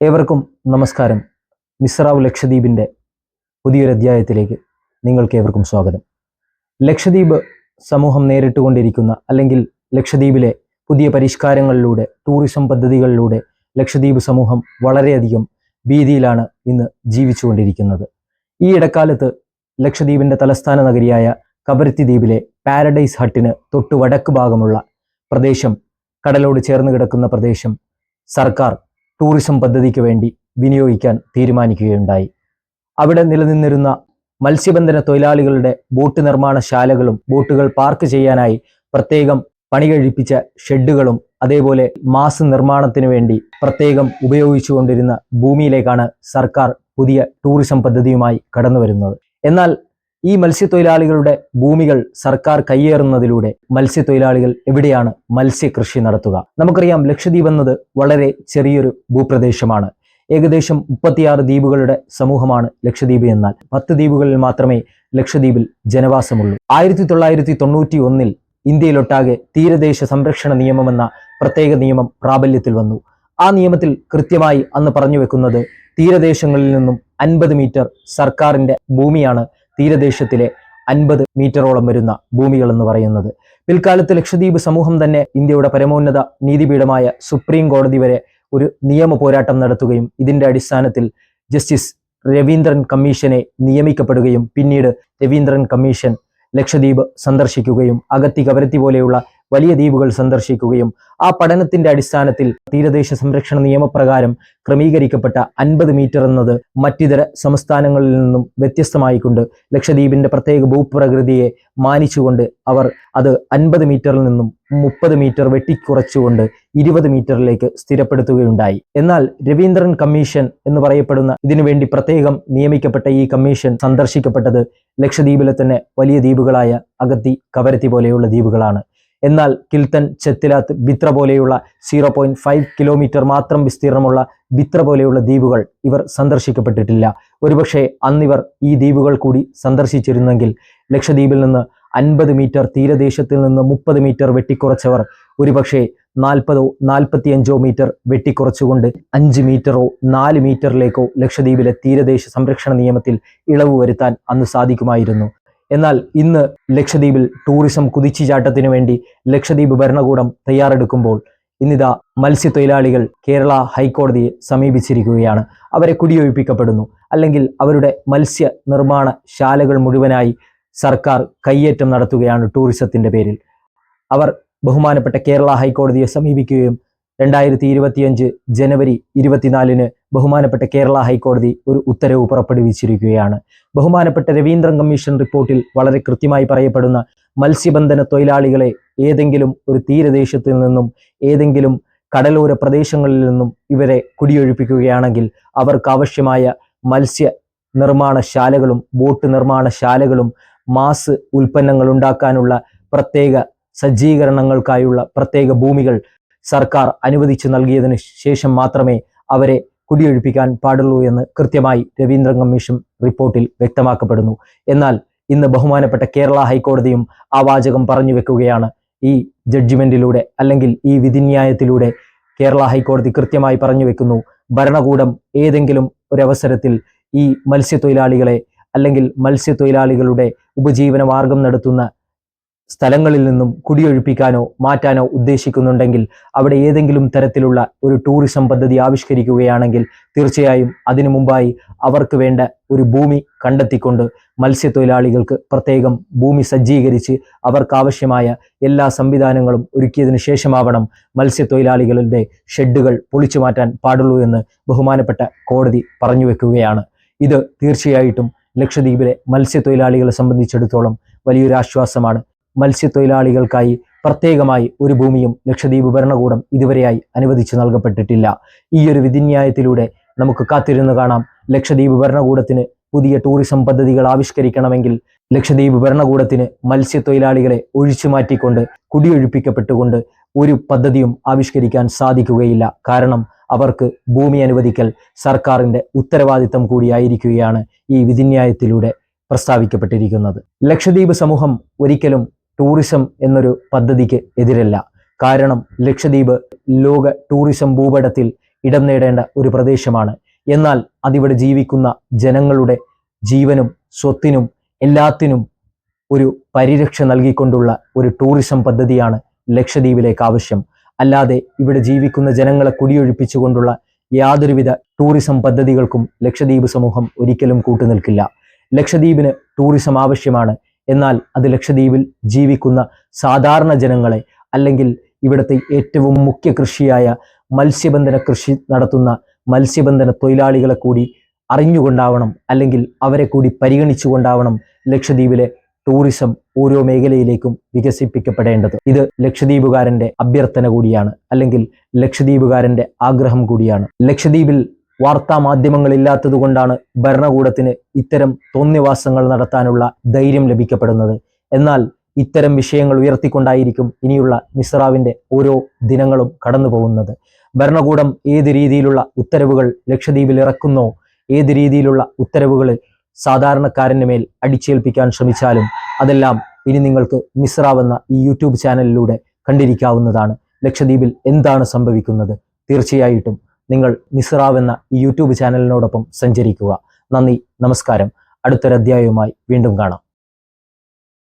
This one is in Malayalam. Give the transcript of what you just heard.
ഏവർക്കും നമസ്കാരം. മിസ്രാവ് ലക്ഷദ്വീപിന്റെ പുതിയൊരു അധ്യായത്തിലേക്ക് നിങ്ങൾക്ക് ഏവർക്കും സ്വാഗതം. ലക്ഷദ്വീപ് സമൂഹം നേരിട്ടുകൊണ്ടിരിക്കുന്ന അല്ലെങ്കിൽ ലക്ഷദ്വീപിലെ പുതിയ പരിഷ്കാരങ്ങളിലൂടെ ടൂറിസം പദ്ധതികളിലൂടെ ലക്ഷദ്വീപ് സമൂഹം വളരെയധികം ഭീതിയിലാണ് ഇന്ന് ജീവിച്ചുകൊണ്ടിരിക്കുന്നത്. ഈ ഇടക്കാലത്ത് ലക്ഷദ്വീപിന്റെ തലസ്ഥാന നഗരിയായ കബരത്തി ദ്വീപിലെ പാരഡൈസ് ഹട്ടിന് തൊട്ടു വടക്ക് ഭാഗമുള്ള പ്രദേശം കടലോട് ചേർന്ന് കിടക്കുന്ന പ്രദേശം സർക്കാർ ടൂറിസം പദ്ധതിക്ക് വേണ്ടി വിനിയോഗിക്കാൻ തീരുമാനിക്കുകയുണ്ടായി. അവിടെ നിലനിന്നിരുന്ന മത്സ്യബന്ധന തൊഴിലാളികളുടെ ബോട്ട് നിർമ്മാണശാലകളും ബോട്ടുകൾ പാർക്ക് ചെയ്യാനായി പ്രത്യേകം പണി കഴിപ്പിച്ച ഷെഡുകളും അതേപോലെ മാസ് നിർമ്മാണത്തിന് വേണ്ടി പ്രത്യേകം ഉപയോഗിച്ചുകൊണ്ടിരുന്ന ഭൂമിയിലേക്കാണ് സർക്കാർ പുതിയ ടൂറിസം പദ്ധതിയുമായി കടന്നു വരുന്നത് എന്നാൽ ഈ മത്സ്യത്തൊഴിലാളികളുടെ ഭൂമികൾ സർക്കാർ കയ്യേറുന്നതിലൂടെ മത്സ്യത്തൊഴിലാളികൾ എവിടെയാണ് മത്സ്യകൃഷി നടത്തുക? നമുക്കറിയാം ലക്ഷദ്വീപ് എന്നത് വളരെ ചെറിയൊരു ഭൂപ്രദേശമാണ്. ഏകദേശം മുപ്പത്തിയാറ് ദ്വീപുകളുടെ സമൂഹമാണ് ലക്ഷദ്വീപ് എന്നാൽ പത്ത് ദ്വീപുകളിൽ മാത്രമേ ലക്ഷദ്വീപിൽ ജനവാസമുള്ളൂ. ആയിരത്തി തൊള്ളായിരത്തി തൊണ്ണൂറ്റി ഒന്നിൽ ഇന്ത്യയിലൊട്ടാകെ തീരദേശ സംരക്ഷണ നിയമമെന്ന പ്രത്യേക നിയമം പ്രാബല്യത്തിൽ വന്നു. ആ നിയമത്തിൽ കൃത്യമായി അന്ന് പറഞ്ഞു വെക്കുന്നത് തീരദേശങ്ങളിൽ നിന്നും അൻപത് മീറ്റർ സർക്കാരിന്റെ ഭൂമിയാണ് തീരദേശത്തിലെ അൻപത് മീറ്ററോളം വരുന്ന ഭൂമികൾ എന്ന് പറയുന്നത്. പിൽക്കാലത്ത് ലക്ഷദ്വീപ് സമൂഹം തന്നെ ഇന്ത്യയുടെ പരമോന്നത നീതിപീഠമായ സുപ്രീം കോടതി വരെ ഒരു നിയമ പോരാട്ടം നടത്തുകയും ഇതിന്റെ അടിസ്ഥാനത്തിൽ ജസ്റ്റിസ് രവീന്ദ്രൻ കമ്മീഷനെ നിയമിക്കപ്പെടുകയും പിന്നീട് രവീന്ദ്രൻ കമ്മീഷൻ ലക്ഷദ്വീപ് സന്ദർശിക്കുകയും അഗത്തി കവരത്തി പോലെയുള്ള വലിയ ദ്വീപുകൾ സന്ദർശിക്കുകയും ആ പഠനത്തിന്റെ അടിസ്ഥാനത്തിൽ തീരദേശ സംരക്ഷണ നിയമപ്രകാരം ക്രമീകരിക്കപ്പെട്ട അൻപത് മീറ്റർ എന്നത് മറ്റിതര സംസ്ഥാനങ്ങളിൽ നിന്നും വ്യത്യസ്തമായിക്കൊണ്ട് ലക്ഷദ്വീപിന്റെ പ്രത്യേക ഭൂപ്രകൃതിയെ മാനിച്ചുകൊണ്ട് അവർ അത് അൻപത് മീറ്ററിൽ നിന്നും മുപ്പത് മീറ്റർ വെട്ടിക്കുറച്ചുകൊണ്ട് ഇരുപത് മീറ്ററിലേക്ക് സ്ഥിരപ്പെടുത്തുകയുണ്ടായി. എന്നാൽ രവീന്ദ്രൻ കമ്മീഷൻ എന്ന് പറയപ്പെടുന്ന ഇതിനുവേണ്ടി പ്രത്യേകം നിയമിക്കപ്പെട്ട ഈ കമ്മീഷൻ സന്ദർശിക്കപ്പെട്ടത് ലക്ഷദ്വീപിലെ തന്നെ വലിയ ദ്വീപുകളായ അഗത്തി കവരത്തി പോലെയുള്ള ദ്വീപുകളാണ്. എന്നാൽ കിൽത്തൻ ചെത്തിലാത്ത് ബിത്ര പോലെയുള്ള സീറോ പോയിന്റ് ഫൈവ് കിലോമീറ്റർ മാത്രം വിസ്തീർണമുള്ള ബിത്ര പോലെയുള്ള ദ്വീപുകൾ ഇവർ സന്ദർശിക്കപ്പെട്ടിട്ടില്ല. ഒരുപക്ഷെ അന്നിവർ ഈ ദ്വീപുകൾ കൂടി സന്ദർശിച്ചിരുന്നെങ്കിൽ ലക്ഷദ്വീപിൽ നിന്ന് അൻപത് മീറ്റർ തീരദേശത്തിൽ നിന്ന് മുപ്പത് മീറ്റർ വെട്ടിക്കുറച്ചവർ ഒരുപക്ഷെ നാൽപ്പതോ നാൽപ്പത്തിയഞ്ചോ മീറ്റർ വെട്ടിക്കുറച്ചുകൊണ്ട് അഞ്ച് മീറ്ററോ നാല് മീറ്ററിലേക്കോ ലക്ഷദ്വീപിലെ തീരദേശ സംരക്ഷണ നിയമത്തിൽ ഇളവ് വരുത്താൻ അന്ന് സാധിക്കുമായിരുന്നു. എന്നാൽ ഇന്ന് ലക്ഷദ്വീപിൽ ടൂറിസം കുതിച്ചുചാട്ടത്തിനു വേണ്ടി ലക്ഷദ്വീപ് ഭരണകൂടം തയ്യാറെടുക്കുമ്പോൾ ഇന്നിതാ മത്സ്യത്തൊഴിലാളികൾ കേരള ഹൈക്കോടതിയെ സമീപിച്ചിരിക്കുകയാണ്. അവരെ കുടിയൊഴിപ്പിക്കപ്പെടുന്നു. അല്ലെങ്കിൽ അവരുടെ മത്സ്യ നിർമ്മാണ ശാലകൾ മുഴുവനായി സർക്കാർ കയ്യേറ്റം നടത്തുകയാണ് ടൂറിസത്തിന്റെ പേരിൽ. അവർ ബഹുമാനപ്പെട്ട കേരള ഹൈക്കോടതിയെ സമീപിക്കുകയും രണ്ടായിരത്തി ഇരുപത്തിയഞ്ച് ജനുവരി ഇരുപത്തിനാലിന് ബഹുമാനപ്പെട്ട കേരള ഹൈക്കോടതി ഒരു ഉത്തരവ് പുറപ്പെടുവിച്ചിരിക്കുകയാണ്. ബഹുമാനപ്പെട്ട രവീന്ദ്രൻ കമ്മീഷൻ റിപ്പോർട്ടിൽ വളരെ കൃത്യമായി പറയപ്പെടുന്ന മത്സ്യബന്ധന തൊഴിലാളികളെ ഏതെങ്കിലും ഒരു തീരദേശത്തിൽ നിന്നും ഏതെങ്കിലും കടലോര പ്രദേശങ്ങളിൽ നിന്നും ഇവരെ കുടിയൊഴിപ്പിക്കുകയാണെങ്കിൽ അവർക്ക് ആവശ്യമായ മത്സ്യ നിർമ്മാണശാലകളും ബോട്ട് നിർമ്മാണശാലകളും മാസ് ഉൽപ്പന്നങ്ങൾ ഉണ്ടാക്കാനുള്ള പ്രത്യേക സജ്ജീകരണങ്ങൾക്കായുള്ള പ്രത്യേക ഭൂമികൾ സർക്കാർ അനുവദിച്ചു നൽകിയതിനു ശേഷം മാത്രമേ അവരെ കുടിയൊഴിപ്പിക്കാൻ പാടുള്ളൂ എന്ന് കൃത്യമായി രവീന്ദ്രൻ കമ്മീഷൻ റിപ്പോർട്ടിൽ വ്യക്തമാക്കപ്പെടുന്നു. എന്നാൽ ഇന്ന് ബഹുമാനപ്പെട്ട കേരള ഹൈക്കോടതിയും ആ വാചകം പറഞ്ഞു വെക്കുകയാണ്. ഈ ജഡ്ജ്മെന്റിലൂടെ അല്ലെങ്കിൽ ഈ വിധിന്യായത്തിലൂടെ കേരള ഹൈക്കോടതി കൃത്യമായി പറഞ്ഞു വെക്കുന്നു. ഭരണകൂടം ഏതെങ്കിലും ഒരവസരത്തിൽ ഈ മത്സ്യത്തൊഴിലാളികളെ അല്ലെങ്കിൽ മത്സ്യത്തൊഴിലാളികളുടെ ഉപജീവന മാർഗം നടത്തുന്ന സ്ഥലങ്ങളിൽ നിന്നും കുടിയൊഴിപ്പിക്കാനോ മാറ്റാനോ ഉദ്ദേശിക്കുന്നുണ്ടെങ്കിൽ അവിടെ ഏതെങ്കിലും തരത്തിലുള്ള ഒരു ടൂറിസം പദ്ധതി ആവിഷ്കരിക്കുകയാണെങ്കിൽ തീർച്ചയായും അതിനു മുമ്പായി അവർക്ക് വേണ്ട ഒരു ഭൂമി കണ്ടെത്തിക്കൊണ്ട് മത്സ്യത്തൊഴിലാളികൾക്ക് പ്രത്യേകം ഭൂമി സജ്ജീകരിച്ച് അവർക്കാവശ്യമായ എല്ലാ സംവിധാനങ്ങളും ഒരുക്കിയതിനു ശേഷമാവണം മത്സ്യത്തൊഴിലാളികളുടെ ഷെഡുകൾ പൊളിച്ചു മാറ്റാൻ പാടുള്ളൂ എന്ന് ബഹുമാനപ്പെട്ട കോടതി പറഞ്ഞു വെക്കുകയാണ്. ഇത് തീർച്ചയായിട്ടും ലക്ഷദ്വീപിലെ മത്സ്യത്തൊഴിലാളികളെ സംബന്ധിച്ചിടത്തോളം വലിയൊരു ആശ്വാസമാണ്. മത്സ്യത്തൊഴിലാളികൾക്കായി പ്രത്യേകമായി ഒരു ഭൂമിയും ലക്ഷദ്വീപ് ഭരണകൂടം ഇതുവരെയായി അനുവദിച്ചു നൽകപ്പെട്ടിട്ടില്ല. ഈ ഒരു വിധിന്യായത്തിലൂടെ നമുക്ക് കാത്തിരുന്ന് കാണാം. ലക്ഷദ്വീപ് ഭരണകൂടത്തിന് പുതിയ ടൂറിസം പദ്ധതികൾ ആവിഷ്കരിക്കണമെങ്കിൽ ലക്ഷദ്വീപ് ഭരണകൂടത്തിന് മത്സ്യത്തൊഴിലാളികളെ ഒഴിച്ചു മാറ്റിക്കൊണ്ട് കുടിയൊഴിപ്പിക്കപ്പെട്ടുകൊണ്ട് ഒരു പദ്ധതിയും ആവിഷ്കരിക്കാൻ സാധിക്കുകയില്ല. കാരണം അവർക്ക് ഭൂമി അനുവദിക്കൽ സർക്കാരിന്റെ ഉത്തരവാദിത്തം കൂടിയായിരിക്കുകയാണ് ഈ വിധിന്യായത്തിലൂടെ പ്രസ്താവിക്കപ്പെട്ടിരിക്കുന്നത്. ലക്ഷദ്വീപ് സമൂഹം ഒരിക്കലും ടൂറിസം എന്നൊരു പദ്ധതിക്ക് എതിരല്ല. കാരണം ലക്ഷദ്വീപ് ലോക ടൂറിസം ഭൂപടത്തിൽ ഇടം നേടേണ്ട ഒരു പ്രദേശമാണ്. എന്നാൽ അതിവിടെ ജീവിക്കുന്ന ജനങ്ങളുടെ ജീവനും സ്വത്തിനും എല്ലാത്തിനും ഒരു പരിരക്ഷ നൽകിക്കൊണ്ടുള്ള ഒരു ടൂറിസം പദ്ധതിയാണ് ലക്ഷദ്വീപിലേക്ക് ആവശ്യം. അല്ലാതെ ഇവിടെ ജീവിക്കുന്ന ജനങ്ങളെ കുടിയൊഴിപ്പിച്ചുകൊണ്ടുള്ള യാതൊരുവിധ ടൂറിസം പദ്ധതികൾക്കും ലക്ഷദ്വീപ് സമൂഹം ഒരിക്കലും കൂട്ടുനിൽക്കില്ല. ലക്ഷദ്വീപിന് ടൂറിസം ആവശ്യമാണ്. എന്നാൽ അത് ലക്ഷദ്വീപിൽ ജീവിക്കുന്ന സാധാരണ ജനങ്ങളെ അല്ലെങ്കിൽ ഇവിടുത്തെ ഏറ്റവും മുഖ്യ കൃഷിയായ മത്സ്യബന്ധന കൃഷി നടത്തുന്ന മത്സ്യബന്ധന തൊഴിലാളികളെ കൂടി അറിഞ്ഞുകൊണ്ടാവണം അല്ലെങ്കിൽ അവരെ കൂടി പരിഗണിച്ചുകൊണ്ടാവണം ലക്ഷദ്വീപിലെ ടൂറിസം ഓരോ മേഖലയിലേക്കും വികസിപ്പിക്കപ്പെടേണ്ടത്. ഇത് ലക്ഷദ്വീപുകാരന്റെ അഭ്യർത്ഥന കൂടിയാണ് അല്ലെങ്കിൽ ലക്ഷദ്വീപുകാരന്റെ ആഗ്രഹം കൂടിയാണ്. ലക്ഷദ്വീപിൽ വാർത്താ മാധ്യമങ്ങളില്ലാത്തത് കൊണ്ടാണ് ഭരണകൂടത്തിന് ഇത്തരം തോന്നിവാസങ്ങൾ നടത്താനുള്ള ധൈര്യം ലഭിക്കപ്പെടുന്നത്. എന്നാൽ ഇത്തരം വിഷയങ്ങൾ ഉയർത്തിക്കൊണ്ടായിരിക്കും ഇനിയുള്ള മിസ്റാവിന്റെ ഓരോ ദിനങ്ങളും കടന്നു പോകുന്നത് ഭരണകൂടം ഏത് രീതിയിലുള്ള ഉത്തരവുകൾ ലക്ഷദ്വീപിൽ ഇറക്കുന്നോ ഏത് രീതിയിലുള്ള ഉത്തരവുകൾ സാധാരണക്കാരന് മേൽ അടിച്ചേൽപ്പിക്കാൻ ശ്രമിച്ചാലും അതെല്ലാം ഇനി നിങ്ങൾക്ക് മിസ്റാവ് എന്ന ഈ യൂട്യൂബ് ചാനലിലൂടെ കണ്ടിരിക്കാവുന്നതാണ്. ലക്ഷദ്വീപിൽ എന്താണ് സംഭവിക്കുന്നത്? തീർച്ചയായിട്ടും നിങ്ങൾ മിസ്റാവ് എന്ന യൂട്യൂബ് ചാനലിനോടൊപ്പം സഞ്ചരിക്കുക. നന്ദി നമസ്കാരം. അടുത്തൊരധ്യായവുമായി വീണ്ടും കാണാം.